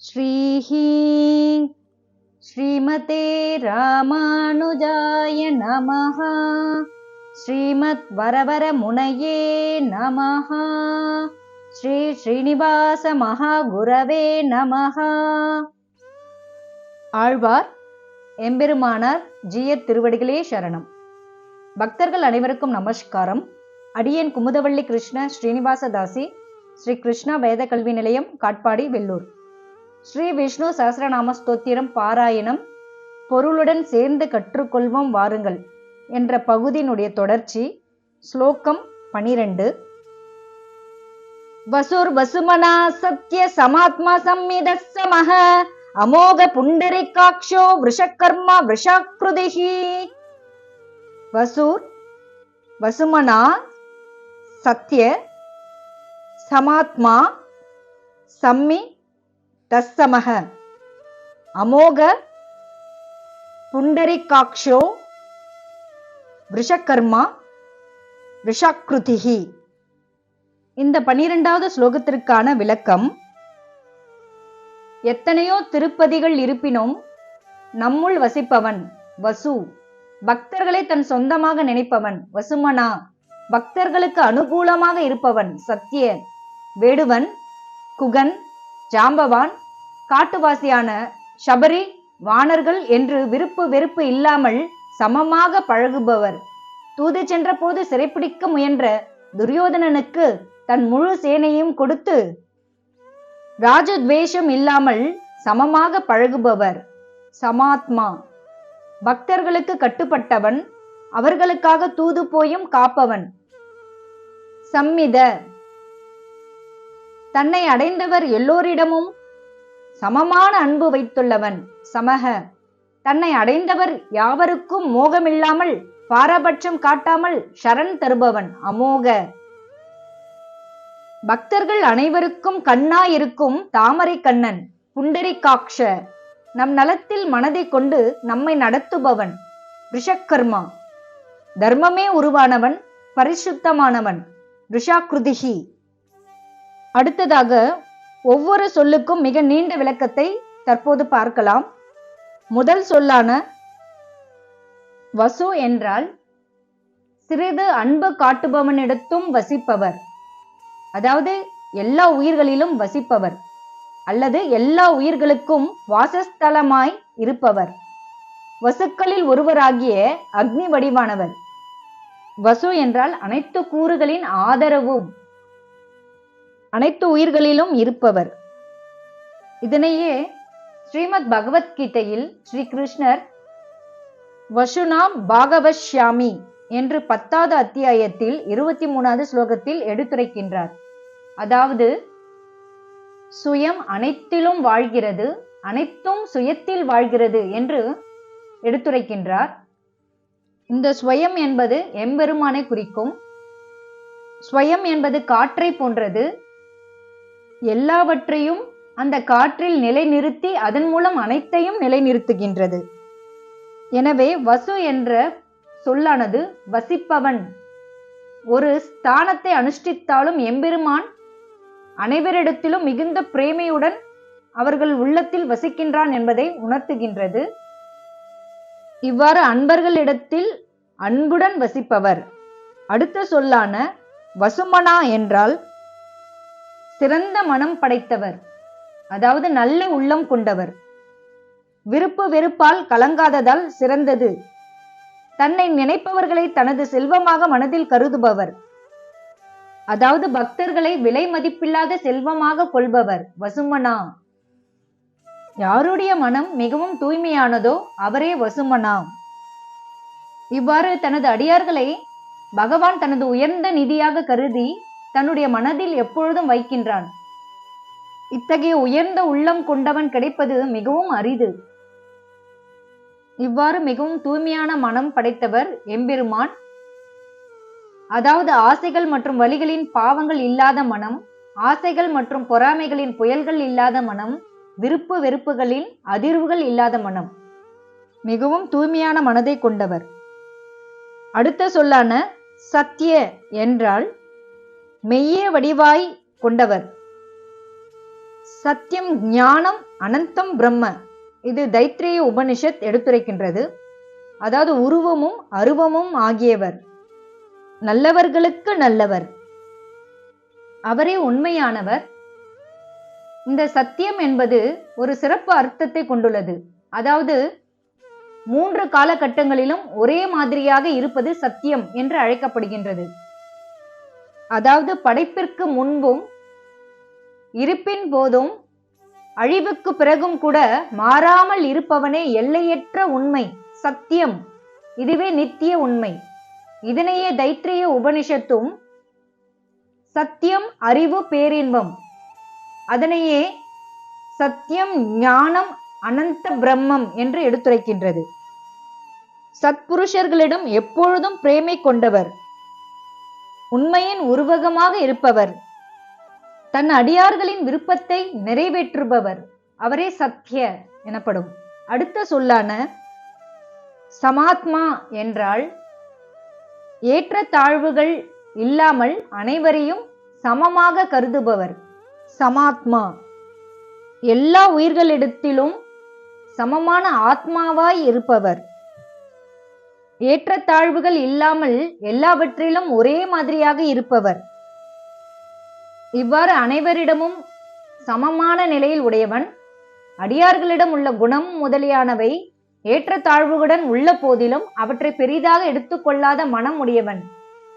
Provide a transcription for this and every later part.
श्रीः श्रीमते रामानुजाय नमः श्रीमद्वरवरमुनये नमः श्री ஸ்ரீனிவாசமகாகுரவே நமः ஆழ்வார் எம்பெருமானார் ஜிய திருவடிகளே சரணம் பக்தர்கள் அனைவருக்கும் நமஸ்காரம் அடியேன் குமுதவள்ளி கிருஷ்ண ஸ்ரீனிவாசதாசி ஸ்ரீ கிருஷ்ணா வேத கல்வி நிலையம் காட்பாடி வெள்ளூர் ஸ்ரீ விஷ்ணு சகசரநாம ஸ்தோத்திரம் பாராயணம். பொருளுடன் சேர்ந்து கற்றுக்கொள்வோம் வாருங்கள் என்ற பகுதியினுடைய தொடர்ச்சி. ஸ்லோகம் பனிரெண்டு. வசுர் வசுமனா சத்ய சமாத்மா சம்மித சமஹ அமோக புண்டரிகாட்சோ விஷக்கர்மா விஷாக்கிருதிஹி வசூர் வசுமனா சத்ய சமாத்மா சம்மி தஸ்ஸமக அமோக புண்டரிகாக்ஷோ விஷகர்மா விஷாக்கிருதிஹி இந்த பனிரெண்டாவது ஸ்லோகத்திற்கான விளக்கம் எத்தனையோ திருப்பதிகள் இருப்பினும் நம்முள் வசிப்பவன் வசு பக்தர்களை தன் சொந்தமாக நினைப்பவன் வசுமனா பக்தர்களுக்கு அனுகூலமாக இருப்பவன் சத்ய வேடுவன் குகன் ஜாம்பவான் காட்டுவாசியான ஷபரி வானர்கள் என்று விருப்பு வெறுப்பு இல்லாமல் சமமாக பழகுபவர். தூது சென்றபோது சிறைப்பிடிக்க முயன்ற துரியோதனனுக்கு தன் முழு சேனையும் கொடுத்து ராஜத்வேஷம் இல்லாமல் சமமாக பழகுபவர். சமாத்மா. பக்தர்களுக்கு கட்டுப்பட்டவன் அவர்களுக்காக தூது போயும் காப்பவன். சம்மித. தன்னை அடைந்தவர் எல்லோரிடமும் சமமான அன்பு வைத்துள்ளவன் சமக. தன்னை அடைந்தவர் யாவருக்கும் மோகமில்லாமல் பாரபட்சம் காட்டாமல் சரண் தருபவன் அமோக. பக்தர்கள் அனைவருக்கும் கண்ணாயிருக்கும் தாமரை கண்ணன் புண்டரிகாக்ஷ நம் நலத்தில் மனதை கொண்டு நம்மை நடத்துபவன் ரிஷக்கர்மா. தர்மமே உருவானவன் பரிசுத்தமானவன் ரிஷாக்ருதிகி அடுத்ததாக ஒவ்வொரு சொல்லுக்கும் மிக நீண்ட விளக்கத்தை தற்போது பார்க்கலாம். முதல் சொல்லான வசு என்றால் சிறிது அன்பு காட்டுபவனிடத்தும் வசிப்பவர். அதாவது எல்லா உயிர்களிலும் வசிப்பவர். அல்லது எல்லா உயிர்களுக்கும் வாசஸ்தலமாய் இருப்பவர். வசுக்களில் ஒருவராகிய அக்னி வடிவானவர். வசு என்றால் அனைத்து கூறுகளின் ஆதரவும். அனைத்து உயிர்களிலும் இருப்பவர். இதனையே ஸ்ரீமத் பகவத்கீதையில் ஸ்ரீ கிருஷ்ணர் வசுனாம் பாகவஷ்யாமி என்று பத்தாவது அத்தியாயத்தில் இருபத்தி மூணாவது ஸ்லோகத்தில் எடுத்துரைக்கின்றார். அதாவது சுயம் அனைத்திலும் வாழ்கிறது அனைத்தும் சுயத்தில் வாழ்கிறது என்று எடுத்துரைக்கின்றார். இந்த ஸ்வயம் என்பது எம்பெருமானை குறிக்கும் ஸ்வயம் என்பது காற்றை போன்றது எல்லாவற்றையும் அந்த காற்றில் நிலைநிறுத்தி அதன் மூலம் அனைத்தையும் நிலைநிறுத்துகின்றது. எனவே வசு என்ற சொல்லானது வசிப்பவன். ஒரு ஸ்தானத்தை அனுஷ்டித்தாலும் எம்பெருமான் அனைவரிடத்திலும் மிகுந்த பிரேமையுடன் அவர்கள் உள்ளத்தில் வசிக்கின்றான் என்பதை உணர்த்துகின்றது. இவ்வாறு அன்பர்களிடத்தில் அன்புடன் வசிப்பவர். அடுத்த சொல்லான வசுமனா என்றால் சிறந்த மனம் படைத்தவர். அதாவது நல்ல உள்ளம் கொண்டவர். விருப்பு வெறுப்பால் கலங்காததால் சிறந்தது. தன்னை நினைப்பவர்களை தனது செல்வமாக மனதில் கருதுபவர். அதாவது பக்தர்களை விலை மதிப்பில்லாத செல்வமாக கொள்பவர். வசுமனா. யாருடைய மனம் மிகவும் தூய்மையானதோ அவரே வசுமனா. இவ்வாறு தனது அடியார்களை பகவான் தனது உயர்ந்த நிதியாக கருதி தன்னுடைய மனதில் எப்பொழுதும் வைக்கின்றான். இத்தகைய உயர்ந்த உள்ளம் கொண்டவன் கிடைப்பது மிகவும் அரிது. இவ்வாறு மிகவும் தூய்மையான மனம் படைத்தவர் எம்பெருமான். அதாவது ஆசைகள் மற்றும் வழிகளின் பாவங்கள் இல்லாத மனம் ஆசைகள் மற்றும் பொறாமைகளின் புயல்கள் இல்லாத மனம் விருப்பு வெறுப்புகளின் அதிர்வுகள் இல்லாத மனம். மிகவும் தூய்மையான மனதை கொண்டவர். அடுத்த சொல்லான சத்திய என்றால் மெய்யே வடிவாய் கொண்டவர். சத்தியம் ஞானம் அனந்தம் பிரம்ம. இது தைத்திரேய உபனிஷத் எடுத்துரைக்கின்றது. அதாவது உருவமும் அருவமும் ஆகியவர். நல்லவர்களுக்கு நல்லவர். அவரே உண்மையானவர். இந்த சத்தியம் என்பது ஒரு சிறப்பு அர்த்தத்தை கொண்டுள்ளது. அதாவது மூன்று காலகட்டங்களிலும் ஒரே மாதிரியாக இருப்பது சத்தியம் என்று அழைக்கப்படுகின்றது. அதாவது படைப்பிற்கு முன்பும் இருப்பின் போதும் அழிவுக்கு பிறகும் கூட மாறாமல் இருப்பவனே எல்லையற்ற உண்மை சத்தியம். இதுவே நித்திய உண்மை. இதனையே தைத்திரிய உபனிஷத்தும் சத்தியம் அறிவு பேரின்பம். அதனையே சத்தியம் ஞானம் அனந்த பிரம்மம் என்று எடுத்துரைக்கின்றது. சத்புருஷர்களிடம் எப்பொழுதும் பிரேமை கொண்டவர். உண்மையின் உருவகமாக இருப்பவர். தன் அடியார்களின் விருப்பத்தை நிறைவேற்றுபவர். அவரே சத்திய எனப்படும். அடுத்த சொல்லான சமாத்மா என்றால் ஏற்ற தாழ்வுகள் இல்லாமல் அனைவரையும் சமமாக கருதுபவர். சமாத்மா. எல்லா உயிர்களிடத்திலும் சமமான ஆத்மாவாய் இருப்பவர். ஏற்றத்தாழ்வுகள் இல்லாமல் எல்லாவற்றிலும் ஒரே மாதிரியாக இருப்பவர். இவ்வாறு அனைவரிடமும் சமமான நிலையில் உடையவன் அடியார்களிடம் உள்ள குணம் முதலியானவை ஏற்றத்தாழ்வுகளுடன் உள்ள போதிலும் அவற்றை பெரிதாக எடுத்துக்கொள்ளாத மனம் உடையவன்.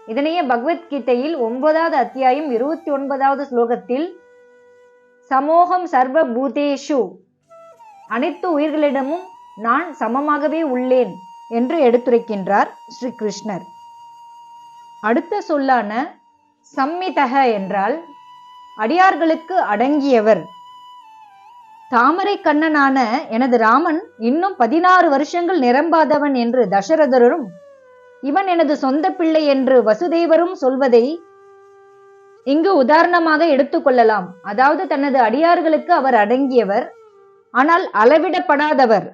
இதனையே பகவத்கீதையில் ஒன்பதாவது அத்தியாயம் இருபத்தி ஒன்பதாவது ஸ்லோகத்தில் சமோகம் சர்வ பூதேஷு அனைத்து உயிர்களிடமும் நான் சமமாகவே உள்ளேன். என்று எடுத்துரைக்கின்றார் ஸ்ரீ கிருஷ்ணர் அடுத்த சொல்லான சம்மிதக என்றால் அடியார்களுக்கு அடங்கியவர். தாமரை கண்ணனான எனது ராமன் இன்னும் பதினாறு வருஷங்கள் நிரம்பாதவன் என்று தசரதரும் இவன் எனது சொந்த பிள்ளை என்று வசுதேவரும் சொல்வதை இங்கு உதாரணமாக எடுத்துக்கொள்ளலாம் அதாவது தனது அடியார்களுக்கு அவர் அடங்கியவர் ஆனால் அளவிடப்படாதவர்.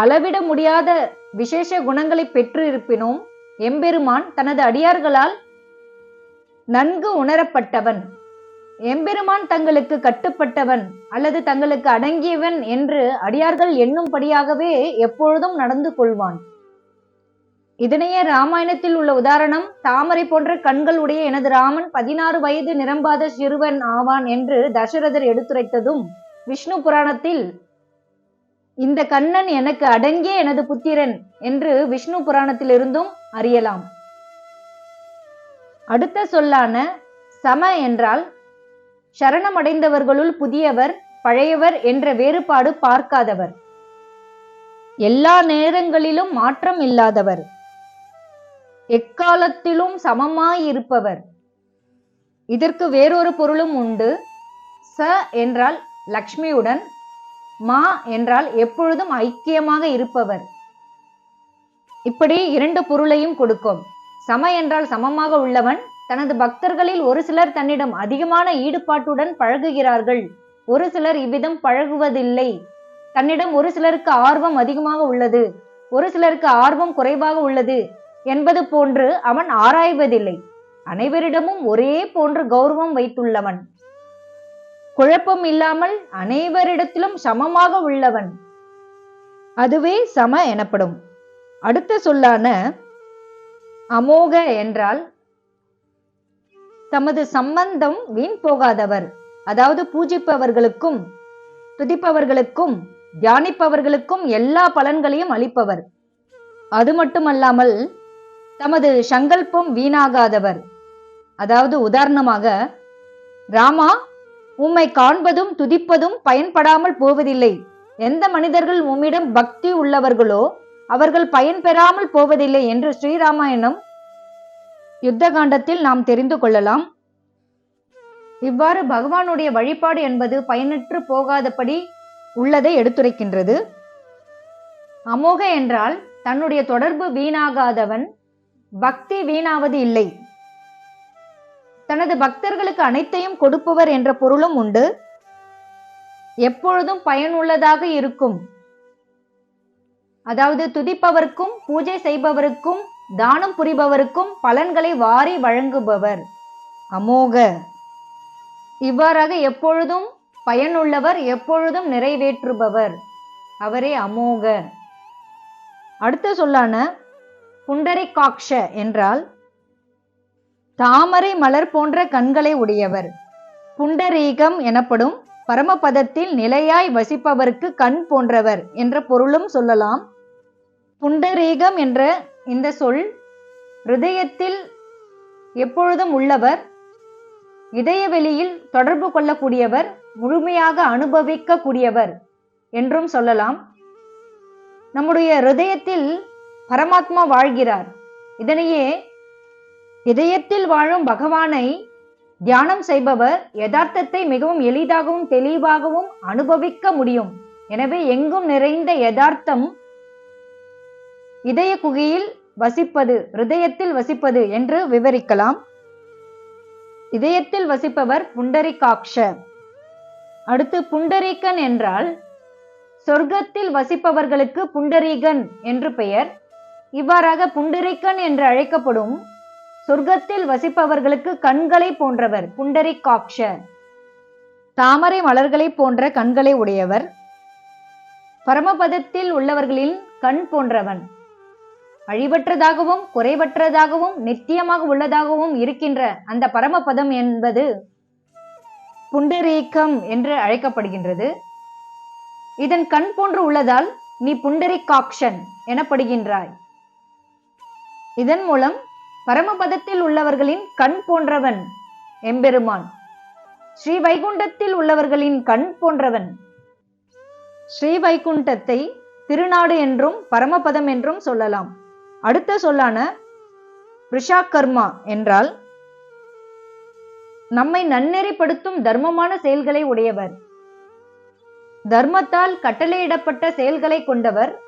அளவிட முடியாத விசேஷ குணங்களை பெற்று இருப்பினும் எம்பெருமான் தனது அடியார்களால் நன்கு உணரப்பட்டவன். எம்பெருமான் தங்களுக்கு கட்டுப்பட்டவன் அல்லது தங்களுக்கு அடங்கியவன் என்று அடியார்கள் எண்ணும்படியாகவே எப்பொழுதும் நடந்து கொள்வான். இதனையே ராமாயணத்தில் உள்ள உதாரணம் தாமரை போன்ற கண்கள் உடைய எனது ராமன் பதினாறு வயது நிரம்பாத சிறுவன் ஆவான் என்று தசரதர் எடுத்துரைத்ததும் விஷ்ணு புராணத்தில் இந்த கண்ணன் எனக்கு அடங்கிய எனது புத்திரன் என்று விஷ்ணு புராணத்திலிருந்தும் அறியலாம். அடுத்த சொல்லான சம என்றால் சரணமடைந்தவர்களுள் புதியவர் பழையவர் என்ற வேறுபாடு பார்க்காதவர். எல்லா நேரங்களிலும் மாற்றம் இல்லாதவர். எக்காலத்திலும் சமமாயிருப்பவர் இதற்கு வேறொரு பொருளும் உண்டு. ச என்றால் லக்ஷ்மியுடன் மா என்றால் எப்பொழுதும் ஐக்கியமாக இருப்பவர். இப்படி இரண்டு பொருளையும் கொடுக்கும். சம என்றால் சமமாக உள்ளவன் தனது பக்தர்களில் ஒரு சிலர் தன்னிடம் அதிகமான ஈடுபாட்டுடன் பழகுகிறார்கள். ஒரு சிலர் இவ்விதம் பழகுவதில்லை. தன்னிடம் ஒரு சிலருக்கு ஆர்வம் அதிகமாக உள்ளது. ஒரு சிலருக்கு ஆர்வம் குறைவாக உள்ளது என்பது போன்று அவன் ஆராய்வதில்லை. அனைவரிடமும் ஒரே போன்று கௌரவம் வைத்துள்ளவன். குழப்பம் இல்லாமல் அனைவரிடத்திலும் சமமாக உள்ளவன். அதுவே சம எனப்படும். அடுத்த சொல்லான அமோக என்றால் தமது சம்பந்தம் வீண் போகாதவர். அதாவது பூஜிப்பவர்களுக்கும் துதிப்பவர்களுக்கும் தியானிப்பவர்களுக்கும் எல்லா பலன்களையும் அளிப்பவர். அது மட்டுமல்லாமல் தமது சங்கல்பம் வீணாகாதவர். அதாவது உதாரணமாக ராமா உம்மை காண்பதும் துதிப்பதும் பயன்படாமல் போவதில்லை. எந்த மனிதர்கள் உம்மிடம் பக்தி உள்ளவர்களோ அவர்கள் பயன் பெறாமல் போவதில்லை என்று ஸ்ரீராமாயணம் யுத்த காண்டத்தில் நாம் தெரிந்து கொள்ளலாம். இவ்வாறு பகவானுடைய வழிபாடு என்பது பயனற்று போகாதபடி உள்ளதை எடுத்துரைக்கின்றது. அமோக என்றால் தன்னுடைய தொடர்பு வீணாகாதவன் பக்தி வீணாவது இல்லை. தனது பக்தர்களுக்கு அனைத்தையும் கொடுப்பவர் என்ற பொருளும் உண்டு. எப்பொழுதும் பயனுள்ளதாக இருக்கும். அதாவது துதிப்பவருக்கும் பூஜை செய்பவருக்கும் தானம் புரிபவருக்கும் பலன்களை வாரி வழங்குபவர். அமோக. இவ்வாறாக எப்பொழுதும் பயனுள்ளவர் எப்பொழுதும் நிறைவேற்றுபவர். அவரே அமோக. அடுத்த சொல்லான புண்டரிகாக்ஷ என்றால் தாமரை மலர் போன்ற கண்களை உடையவர். புண்டரீகம் எனப்படும் பரமபதத்தில் நிலையாய் வசிப்பவருக்கு கண் போன்றவர் என்ற பொருளும் சொல்லலாம். புண்டரீகம் என்ற இந்த சொல் ஹிருதயத்தில் எப்பொழுதும் உள்ளவர் இதயவெளியில் தொடர்பு கொள்ளக்கூடியவர் முழுமையாக அனுபவிக்க கூடியவர் என்றும் சொல்லலாம். நம்முடைய ஹிருதயத்தில் பரமாத்மா வாழ்கிறார். இதனையே இதயத்தில் வாழும் பகவானை தியானம் செய்பவர் யதார்த்தத்தை மிகவும் எளிதாகவும் தெளிவாகவும் அனுபவிக்க முடியும். எனவே எங்கும் நிறைந்த யதார்த்தம் இதய குகையில் வசிப்பது ஹிருதயத்தில் வசிப்பது என்று விவரிக்கலாம். இதயத்தில் வசிப்பவர் புண்டரிகாக்ஷ. அடுத்து புண்டரீகன் என்றால் சொர்க்கத்தில் வசிப்பவர்களுக்கு புண்டரீகன் என்று பெயர். இவ்வாறாக புண்டரீகன் என்று அழைக்கப்படும் சொர்க்கத்தில் வசிப்பவர்களுக்கு கண்களை போன்றவர் புண்டரிகாக்ஷ தாமரை மலர்களை போன்ற கண்களை உடையவர். பரமபதத்தில் உள்ளவர்களின் கண் போன்றவன். அழிவற்றதாகவும் குறைவற்றதாகவும் நித்தியமாக உள்ளதாகவும் இருக்கின்ற அந்த பரமபதம் என்பது புண்டரீக்கம் என்று அழைக்கப்படுகின்றது. இதன் கண் போன்று உள்ளதால் நீ புண்டரிகாக்ஷன் எனப்படுகின்றாய். இதன் மூலம் பரமபதத்தில் உள்ளவர்களின் கண் போன்றவன் எம்பெருமான். ஸ்ரீ வைகுண்டத்தில் உள்ளவர்களின் கண் போன்றவன். ஸ்ரீ வைகுண்டத்தை திருநாடு என்றும் பரமபதம் என்றும் சொல்லலாம். அடுத்த சொல்லான ரிஷாகர்மா என்றால் நம்மை நன்னெறிப்படுத்தும் தர்மமான செயல்களை உடையவர். தர்மத்தால் கட்டளையிடப்பட்ட செயல்களை கொண்டவர்.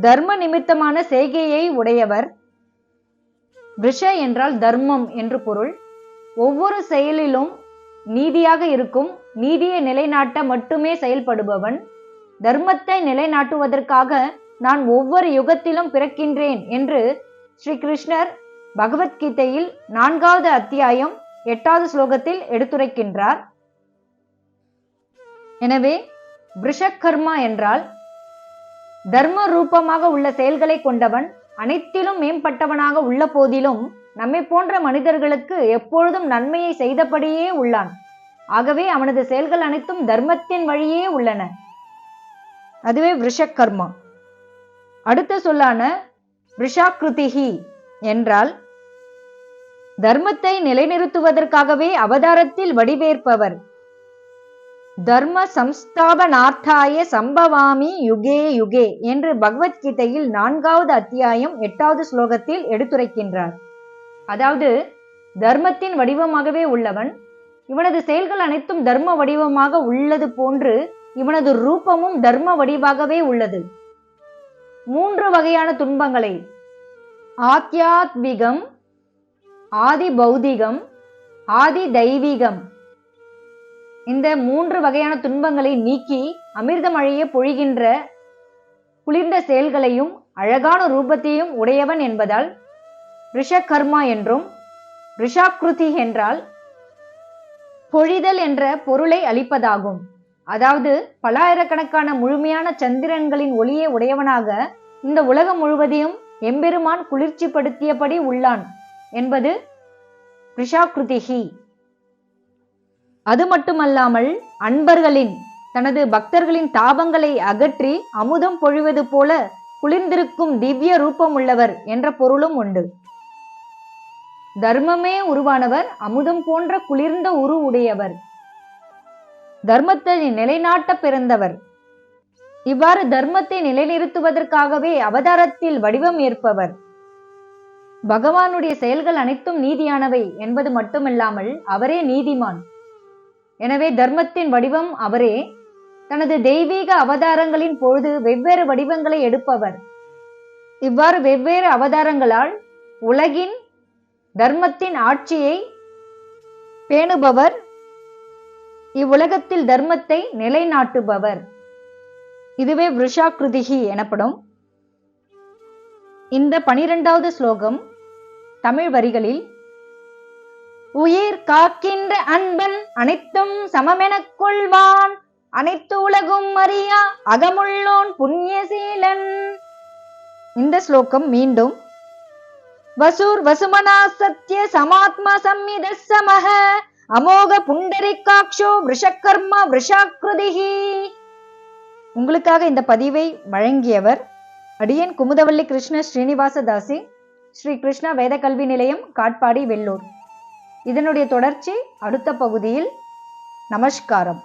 தர்ம நிமித்தமான செய்கையை உடையவர். விஷ என்றால் தர்மம் என்று பொருள். ஒவ்வொரு செயலிலும் நீதியாக இருக்கும் நீதியை நிலைநாட்ட மட்டுமே செயல்படுபவன். தர்மத்தை நிலைநாட்டுவதற்காக நான் ஒவ்வொரு யுகத்திலும் பிறக்கின்றேன் என்று ஸ்ரீ கிருஷ்ணர் பகவத்கீதையில் நான்காவது அத்தியாயம் எட்டாவது ஸ்லோகத்தில் எடுத்துரைக்கின்றார். எனவே விஷக்கர்மா என்றால் தர்ம ரூபமாக உள்ள செயல்களை கொண்டவன் அனைத்திலும் மேம்பட்டவனாக உள்ள போதிலும் நம்மை போன்ற மனிதர்களுக்கு எப்பொழுதும் நன்மையை செய்தபடியே உள்ளான். ஆகவே அவனது செயல்கள் அனைத்தும் தர்மத்தின் வழியே உள்ளன. அதுவே விஷக்கர்மா அடுத்த சொல்லான விஷாக்கிருதிகி என்றால் தர்மத்தை நிலைநிறுத்துவதற்காகவே அவதாரத்தில் வடிவேற்பவர். தர்ம சம்ஸ்தாபனார்த்தாய சம்பவாமி யுகே யுகே என்று பகவத்கீதையில் நான்காவது அத்தியாயம் எட்டாவது ஸ்லோகத்தில் எடுத்துரைக்கின்றார். அதாவது தர்மத்தின் வடிவமாகவே உள்ளவன் இவனது செயல்கள் அனைத்தும் தர்ம வடிவமாக உள்ளது போன்று இவனது ரூபமும் தர்ம வடிவாகவே உள்ளது. மூன்று வகையான துன்பங்களை ஆத்தியாத்மிகம் ஆதி பௌதிகம் ஆதி தெய்வீகம் இந்த மூன்று வகையான துன்பங்களை நீக்கி அமிர்தமழையே பொழிகின்ற குளிர்ந்த செயல்களையும் அழகான ரூபத்தையும் உடையவன் என்பதால் ரிஷகர்மா என்றும் ரிஷாக்ருதி என்றால் பொழிதல் என்ற பொருளை அளிப்பதாகும். அதாவது பலாயிரக்கணக்கான முழுமையான சந்திரன்களின் ஒளியை உடையவனாக இந்த உலகம் முழுவதையும் எம்பெருமான் குளிர்ச்சிப்படுத்தியபடி உள்ளான் என்பது ரிஷாக்ருதிகி அது மட்டுமல்லாமல் அன்பர்களின் தனது பக்தர்களின் தாபங்களை அகற்றி அமுதம் பொழிவது போல குளிர்ந்திருக்கும் திவ்ய ரூபம் உள்ளவர் என்ற பொருளும் உண்டு. தர்மமே உருவானவர் அமுதம் போன்ற குளிர்ந்த உரு உடையவர். தர்மத்தை நிலைநாட்ட பிறந்தவர். இவ்வாறு தர்மத்தை நிலைநிறுத்துவதற்காகவே அவதாரத்தில் வடிவம் ஏற்பவர். பகவானுடைய செயல்கள் அனைத்தும் நீதியானவை என்பது மட்டுமில்லாமல் அவரே நீதிமான். எனவே தர்மத்தின் வடிவம் அவரே. தனது தெய்வீக அவதாரங்களின் பொழுது வெவ்வேறு வடிவங்களை எடுப்பவர். இவ்வாறு வெவ்வேறு அவதாரங்களால் உலகின் தர்மத்தின் ஆட்சியை பேணுபவர். இவ்வுலகத்தில் தர்மத்தை நிலைநாட்டுபவர். இதுவே விருஷாகிருதிகி எனப்படும். இந்த பனிரெண்டாவது ஸ்லோகம் தமிழ் வரிகளில் உயிர் காக்கின்ற அன்பன் அனைத்தும் சமமெனக் கொள்வான். அனைத்து உலகும் அறியா அகமுள்ளோன் புண்ணியசீலன். இந்த ஸ்லோகம் மீண்டும் வசூர் வசுமனா சத்ய சமாத்மா சம்மித சமஹ அமோக புண்டரிக்காட்சோ விஷக்கர்மா விஷாக்கிருதிகி உங்களுக்காக இந்த பதிவை வழங்கியவர் அடியன் குமுதவள்ளி கிருஷ்ண ஸ்ரீனிவாசதாசி ஸ்ரீ கிருஷ்ணா வேத கல்வி நிலையம் காட்பாடி வெள்ளூர். இதனுடைய தொடர்ச்சி அடுத்த பகுதியில் நமஸ்காரம்.